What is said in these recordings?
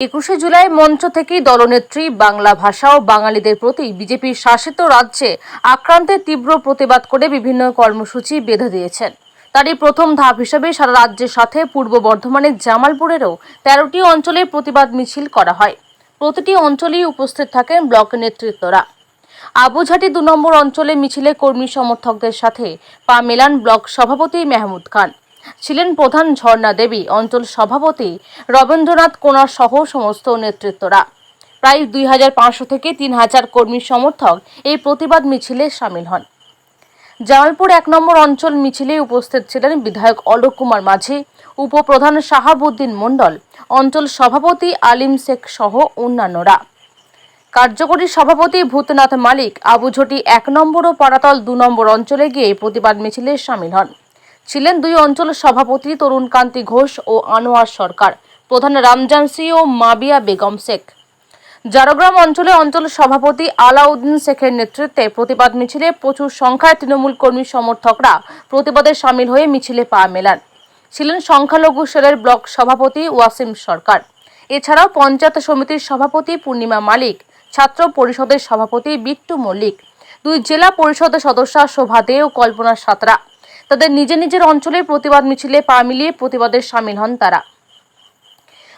একুশে জুলাই মঞ্চ থেকেই দলনেত্রী, বাংলা ভাষা ও বাঙালিদের প্রতি বিজেপির শাসিত রাজ্যে আক্রান্তের তীব্র প্রতিবাদ করে বিভিন্ন কর্মসূচি বেঁধে দিয়েছেন। তারই প্রথম ধাপ হিসেবে সারা রাজ্যের সাথে পূর্ব বর্ধমানের জামালপুরেরও তেরোটি অঞ্চলে প্রতিবাদ মিছিল করা হয়। প্রতিটি অঞ্চলেই উপস্থিত থাকেন ব্লক নেতৃত্বরা। আবুঝাটি দু নম্বর অঞ্চলে মিছিলে কর্মী সমর্থকদের সাথে পা মেলান ব্লক সভাপতি মেহমুদ খান। ছিলেন প্রধান ঝর্ণা দেবী, অঞ্চল সভাপতি রবীন্দ্রনাথ কোনার সহ সমস্ত নেতৃত্বরা। প্রায় দুই হাজার পাঁচশো থেকে তিন হাজার কর্মী সমর্থক এই প্রতিবাদ মিছিলে সামিল হন। জামালপুর এক নম্বর অঞ্চল মিছিলে উপস্থিত ছিলেন বিধায়ক অলোক কুমার মাঝি, উপপ্রধান শাহাবুদ্দিন মণ্ডল, অঞ্চল সভাপতি আলিম শেখ সহ অন্যান্যরা। কার্যকরী সভাপতি ভূতনাথ মালিক, আবুঝটি এক নম্বর ও পাড়াতল দু নম্বর অঞ্চলে গিয়ে প্রতিবাদ মিছিলে সামিল হন। ছিলেন দুই অঞ্চলের সভাপতি তরুণকান্তি ঘোষ ও আনোয়ার সরকার, প্রধান রামজান সি ও মাবিয়া বেগম শেখ। জারগ্রাম অঞ্চলে অঞ্চল সভাপতি আলাউদ্দিন শেখের নেতৃত্বে প্রতিবাদ মিছিলে প্রচুর সংখ্যায় তৃণমূল কর্মী সমর্থকরা প্রতিবাদে সামিল হয়ে মিছিলে পা মেলান। ছিলেন সংখ্যালঘু সেলের ব্লক সভাপতি ওয়াসিম সরকার। এছাড়াও পঞ্চায়েত সমিতির সভাপতি পূর্ণিমা মালিক, ছাত্র পরিষদের সভাপতি বিট্টু মল্লিক, দুই জেলা পরিষদের সদস্য শোভা দে ও কল্পনা সাঁতরা। তাদের নিজের নিজের অঞ্চলে প্রতিবাদ মিছিলে পা মিলিয়ে প্রতিবাদে সামিল হন তারা।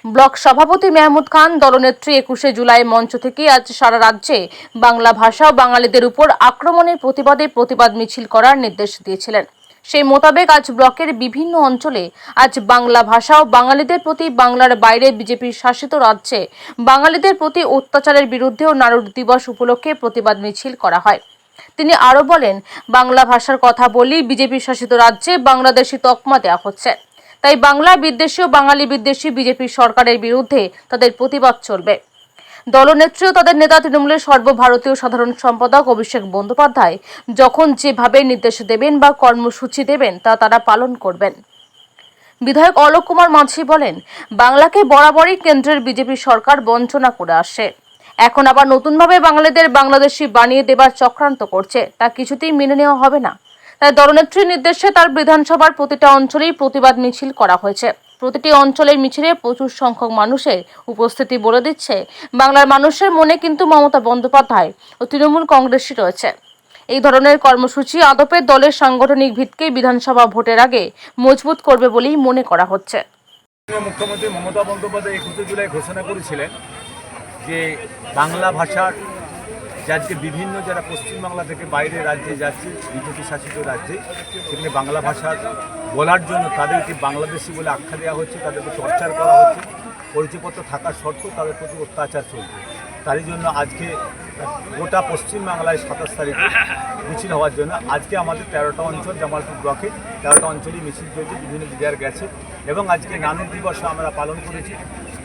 ব্লক সভাপতি মেহমুদ খান দলনেত্রী একুশে জুলাই মঞ্চ থেকে আজ সারা রাজ্যে বাংলা ভাষা ও বাঙালিদের উপর আক্রমণের প্রতিবাদে প্রতিবাদ মিছিল করার নির্দেশ দিয়েছিলেন। সেই মোতাবেক আজ ব্লকের বিভিন্ন অঞ্চলে আজ বাংলা ভাষা ও বাঙালিদের প্রতি বাংলার বাইরে বিজেপির শাসিত রাজ্যে বাঙালিদের প্রতি অত্যাচারের বিরুদ্ধেও ও নারদ দিবস উপলক্ষে প্রতিবাদ মিছিল করা হয়। তিনি আরও বলেন, বাংলা ভাষার কথা বলি বিজেপি শাসিত রাজ্যে বাংলাদেশি তকমা দেওয়া হচ্ছে। তাই বাংলা বিদ্বেষী ও বাঙালি বিদ্বেষী বিজেপি সরকারের বিরুদ্ধে তাদের প্রতিবাদ চলবে। দলনেত্রী ও তাদের নেতা তৃণমূলের সর্বভারতীয় সাধারণ সম্পাদক অভিষেক বন্দ্যোপাধ্যায় যখন যেভাবে নির্দেশ দেবেন বা কর্মসূচি দেবেন তা তারা পালন করবেন। বিধায়ক অলোক কুমার মাঝি বলেন, বাংলাকে বরাবরই কেন্দ্রের বিজেপি সরকার বঞ্চনা করে আসে। এখন আবার নতুনভাবে বাঙালিদের বাংলাদেশি বানিয়ে দেবার চক্রান্ত করছে। তা কিছুতেই মেনে নেওয়া হবে না। তাই দলনেত্রীর নির্দেশে তার বিধানসভার প্রতিটা অঞ্চলেই প্রতিবাদ মিছিল করা হয়েছে। প্রতিটি অঞ্চলের মিছিলে প্রচুর সংখ্যক মানুষের উপস্থিতি বলে দিচ্ছে। বাংলার মানুষের মনে কিন্তু মমতা বন্দ্যোপাধ্যায় ও তৃণমূল কংগ্রেসই রয়েছে। এই ধরনের কর্মসূচি আদপে দলের সাংগঠনিক ভিতকে বিধানসভা ভোটের আগে মজবুত করবে বলেই মনে করা হচ্ছে। মুখ্যমন্ত্রী মমতা বন্দ্যোপাধ্যায় একুশে জুলাই ঘোষণা করেছিলেন যে বাংলা ভাষার যে বিভিন্ন যারা পশ্চিমবাংলা থেকে বাইরে রাজ্যে যাচ্ছে, বিজেপি শাসিত রাজ্যে, সেখানে বাংলা ভাষা বলার জন্য তাদেরকে বাংলাদেশি বলে আখ্যা দেওয়া হচ্ছে, তাদেরকে টর্চার করা হচ্ছে। পরিচয়পত্র থাকার সত্ত্বেও তাদের প্রতি অত্যাচার চলছে। তারই জন্য আজকে গোটা পশ্চিমবাংলায় সাতাশ তারিখে মিছিল হওয়ার জন্য আজকে আমাদের তেরোটা অঞ্চল, জামালপুর ব্লকে তেরোটা অঞ্চলেই মিছিল চলছে, বিভিন্ন জায়গায় গেছে। এবং আজকে নানক দিবস আমরা পালন করেছি।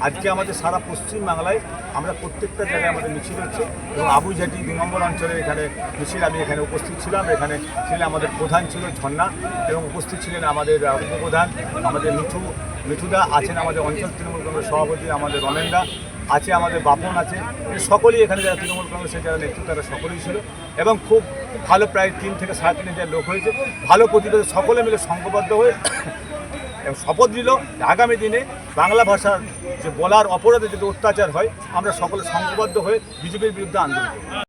আজকে আমাদের সারা পশ্চিম বাংলায় আমরা প্রত্যেকটা জায়গায় আমাদের মিছিল হচ্ছে এবং আবুঝাটি দু নম্বর অঞ্চলে এখানে মিছিল, আমি এখানে উপস্থিত ছিলাম, এখানে ছিলেন আমাদের প্রধান ছিল ঝর্ণা এবং উপস্থিত ছিলেন আমাদের উপপ্রধান আমাদের মিঠু, মিঠুদা আছেন আমাদের অঞ্চল তৃণমূল কংগ্রেস সভাপতি আমাদের রমেনদা আছে, আমাদের বাপন আছে সকলেই এখানে যারা তৃণমূল কংগ্রেসের যারা নেতৃত্ব তারা সকলেই ছিল এবং খুব ভালো প্রায় তিন থেকে সাড়ে তিন হাজার লোক হয়েছে। ভালো প্রতিবাদ সকলে মিলে সংঘবদ্ধ হয়ে এবং শপথ নিল আগামী দিনে বাংলা ভাষার যে বলার অপরাধে যদি অত্যাচার হয়, আমরা সকলে সংঘবদ্ধ হয়ে বিজেপির বিরুদ্ধে আন্দোলন